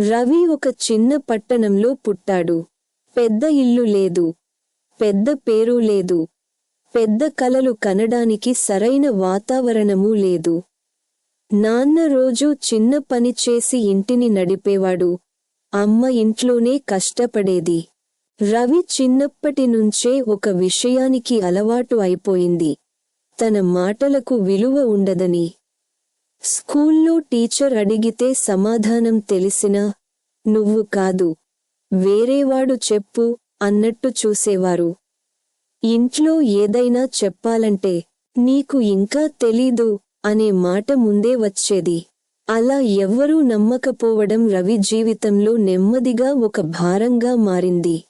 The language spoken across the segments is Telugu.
రవి ఒక చిన్న పట్టణంలో పుట్టాడు. పెద్ద ఇల్లు లేదు. పెద్ద పేరు లేదు. పెద్ద కలలు కనడానికి సరైన వాతావరణమూ లేదు. నాన్న రోజూ చిన్న పని చేసి ఇంటిని నడిపేవాడు. అమ్మ ఇంట్లోనే కష్టపడేది. రవి చిన్నప్పటి నుంచే ఒక విషయానికి అలవాటు అయిపోయింది. తన మాటలకు విలువ ఉండదని. స్కూల్లో టీచర్ అడిగితే సమాధానం తెలిసినా నువ్వు కాదు. వేరేవాడు చెప్పు అన్నట్టు చూసేవారు. ఇంట్లో ఏదైనా చెప్పాలంటే నీకు ఇంకా తెలీదు అనే మాట ముందే వచ్చేది. అలా ఎవ్వరూ నమ్మకపోవడం రవి జీవితంలో నెమ్మదిగా ఒక భారంగా మారింది.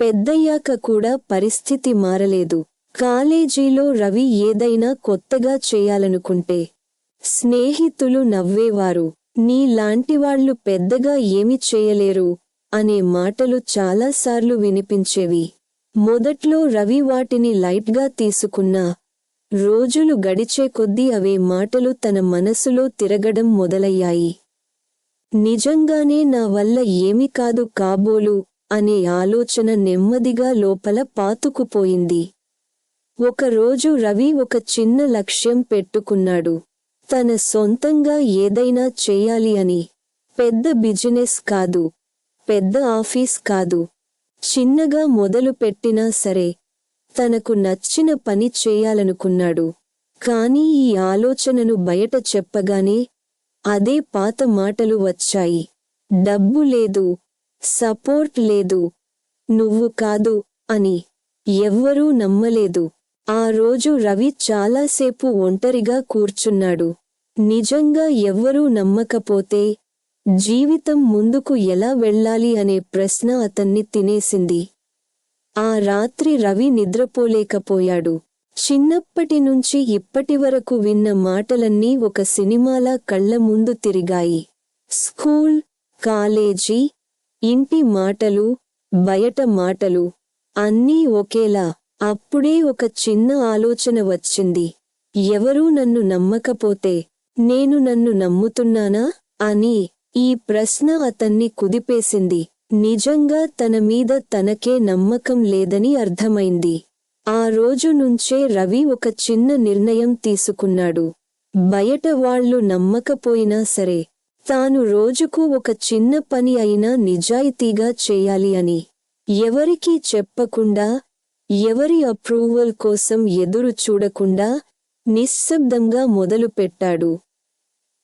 పెద్దయ్యాక కూడా పరిస్థితి మారలేదు. కాలేజీలో రవి ఏదైనా కొత్తగా చేయాలనుకుంటే స్నేహితులు నవ్వేవారు. నీలాంటివాళ్ళు పెద్దగా ఏమి చేయలేరు అనే మాటలు చాలాసార్లు వినిపించేవి. మొదట్లో రవి వాటిని లైట్గా తీసుకున్నా రోజులు గడిచే కొద్దీ అవే మాటలు తన మనసులో తిరగడం మొదలయ్యాయి. నిజంగానే నా వల్ల ఏమి కాదు కాబోలు అనే ఆలోచన నెమ్మదిగా లోపల పాతుకుపోయింది. ఒకరోజు రవి ఒక చిన్న లక్ష్యం పెట్టుకున్నాడు. తన సొంతంగా ఏదైనా చేయాలి అని. పెద్ద బిజినెస్ కాదు. పెద్ద ఆఫీస్ కాదు. చిన్నగా మొదలు పెట్టినా సరే తనకు నచ్చిన పని చేయాలనుకున్నాడు. కానీ ఈ ఆలోచనను బయట చెప్పగానే అదే పాత మాటలు వచ్చాయి. డబ్బు లేదు. సపోర్ట్ లేదు. నువ్వు కాదు అని ఎవ్వరూ నమ్మలేదు. ఆ రోజు రవి చాలాసేపు ఒంటరిగా కూర్చున్నాడు. నిజంగా ఎవ్వరూ నమ్మకపోతే జీవితం ముందుకు ఎలా వెళ్ళాలి అనే ప్రశ్న అతన్ని తినేసింది. ఆ రాత్రి రవి నిద్రపోలేకపోయాడు. చిన్నప్పటి నుంచి ఇప్పటివరకు విన్న మాటలన్నీ ఒక సినిమాలా కళ్ళ ముందు తిరిగాయి. స్కూల్ కాలేజీ ఇంటి మాటలు బయట మాటలు అన్నీ ఒకేలా. అప్పుడే ఒక చిన్న ఆలోచన వచ్చింది. ఎవరూ నన్ను నమ్మకపోతే నేను నన్ను నమ్ముతున్నానా? అని ఈ ప్రశ్న అతన్ని కుదిపేసింది. నిజంగా తన మీద తనకే నమ్మకం లేదని అర్థమైంది. ఆ రోజు నుంచే రవి ఒక చిన్న నిర్ణయం తీసుకున్నాడు. బయట వాళ్ళు నమ్మకపోయినా సరే తాను రోజుకు ఒక చిన్న పని అయినా నిజాయితీగా చేయాలి అని. ఎవరికీ చెప్పకుండా ఎవరి అప్రూవల్ కోసం ఎదురు చూడకుండా నిశ్శబ్దంగా మొదలుపెట్టాడు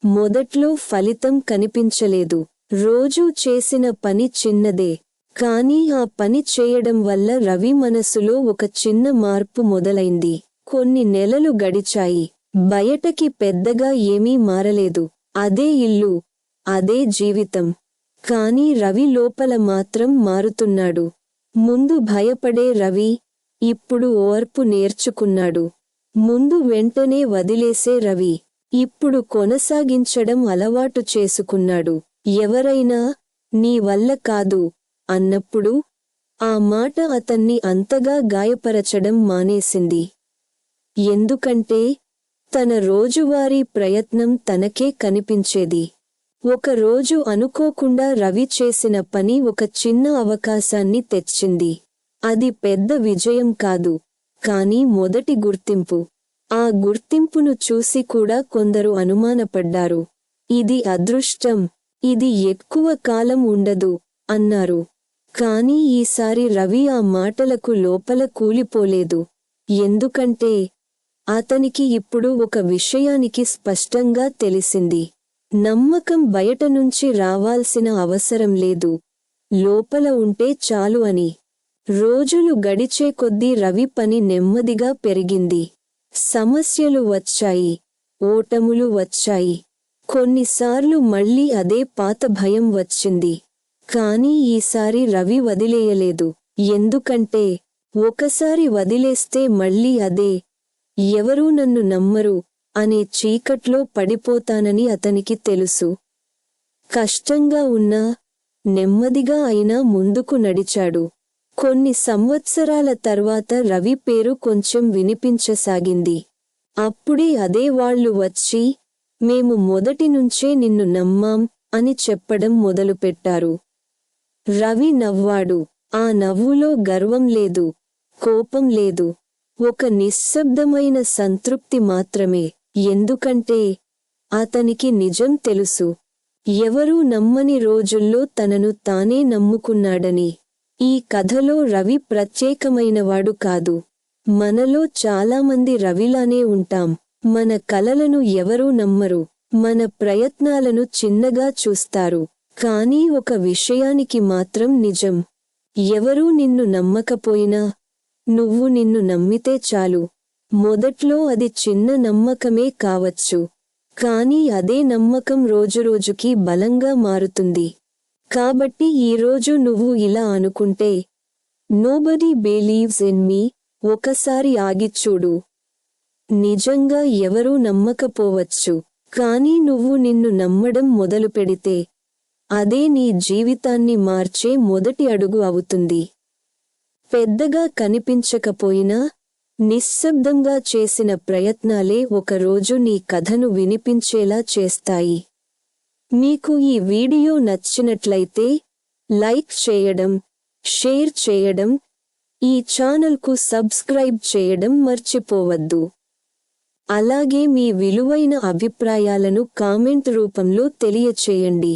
మొదట్లో ఫలితం కనిపించలేదు. రోజూ చేసిన పని చిన్నదే. కానీ ఆ పని చేయడం వల్ల రవి మనసులో ఒక చిన్న మార్పు మొదలైంది. కొన్ని నెలలు గడిచాయి. బయటకి పెద్దగా ఏమీ మారలేదు. అదే ఇల్లు అదే జీవితం. కాని రవి లోపల మాత్రం మారుతున్నాడు. ముందు భయపడే రవి ఇప్పుడు ఓర్పు నేర్చుకున్నాడు. ముందు వెంటనే వదిలేసే రవి. ఇప్పుడు కొనసాగించడం అలవాటు చేసుకున్నాడు. ఎవరైనా నీ వల్ల కాదు అన్నప్పుడు ఆ మాట అతన్ని అంతగా గాయపరచడం మానేసింది. ఎందుకంటే తన రోజువారీ ప్రయత్నం తనకే కనిపించేది. ఒకరోజు అనుకోకుండా రవి చేసిన పని ఒక చిన్న అవకాశాన్ని తెచ్చింది. అది పెద్ద విజయం కాదు కాని మొదటి గుర్తింపు. ఆ గుర్తింపును చూసి కూడా కొందరు అనుమానపడ్డారు. ఇది అదృష్టం ఇది ఎక్కువ కాలం ఉండదు అన్నారు. కాని ఈసారి రవి ఆ మాటలకు లోపల కూలిపోలేదు. ఎందుకంటే అతనికి ఇప్పుడు ఒక విషయానికి స్పష్టంగా తెలిసింది. నమ్మకం బయట నుంచి రావాల్సిన అవసరం లేదు. లోపల ఉంటే చాలు అని. రోజులు గడిచే కొద్దీ రవి పని నెమ్మదిగా పెరిగింది. సమస్యలు వచ్చాయి. ఓటములు వచ్చాయి. కొన్నిసార్లు మళ్ళీ అదే పాత భయం వచ్చింది. కాని ఈసారి రవి వదిలేయలేదు. ఎందుకంటే ఒకసారి వదిలేస్తే మళ్ళీ అదే ఎవరూ నన్ను నమ్మరు అనే చీకట్లో పడిపోతానని అతనికి తెలుసు. కష్టంగా ఉన్నా నెమ్మదిగా అయినా ముందుకు నడిచాడు. కొన్ని సంవత్సరాల తర్వాత రవి పేరు కొంచెం వినిపించసాగింది. అప్పుడే అదే వాళ్ళు వచ్చి మేము మొదటి నుంచే నిన్ను నమ్మాం అని చెప్పడం మొదలుపెట్టారు. రవి నవ్వాడు. ఆ నవ్వులో గర్వం లేదు కోపం లేదు. ఒక నిశ్శబ్దమైన సంతృప్తి మాత్రమే. ఎందుకంటే అతనికి నిజం తెలుసు. ఎవరూ నమ్మని రోజుల్లో తనను తానే నమ్ముకున్నాడని. ఈ కథలో రవి ప్రత్యేకమైనవాడు కాదు. మనలో చాలామంది రవిలానే ఉంటాం. మన కలలను ఎవరూ నమ్మరు. మన ప్రయత్నాలను చిన్నగా చూస్తారు. కానీ ఒక విషయానికి మాత్రం నిజం. ఎవరూ నిన్ను నమ్మకపోయినా నువ్వు నిన్ను నమ్మితే చాలు. మొదట్లో అది చిన్న నమ్మకమే కావచ్చు. కానీ అదే నమ్మకం రోజురోజుకి బలంగా మారుతుంది. కాబట్టి ఈరోజు నువ్వు ఇలా అనుకుంటే నోబడీ బిలీవ్స్ ఇన్ మీ ఒకసారి ఆగి చూడు. నిజంగా ఎవరూ నమ్మకపోవచ్చు. కానీ నువ్వు నిన్ను నమ్మడం మొదలు పెడితే అదే నీ జీవితాన్ని మార్చే మొదటి అడుగు అవుతుంది. పెద్దగా కనిపించకపోయినా నిశ్శబ్దంగా చేసిన ప్రయత్నాలే ఒకరోజు నీ కథను వినిపించేలా చేస్తాయి. మీకు ఈ వీడియో నచ్చినట్లయితే లైక్ చేయడం షేర్ చేయడం ఈ ఛానల్కు సబ్స్క్రైబ్ చేయడం మర్చిపోవద్దు. అలాగే మీ విలువైన అభిప్రాయాలను కామెంట్ రూపంలో తెలియచేయండి.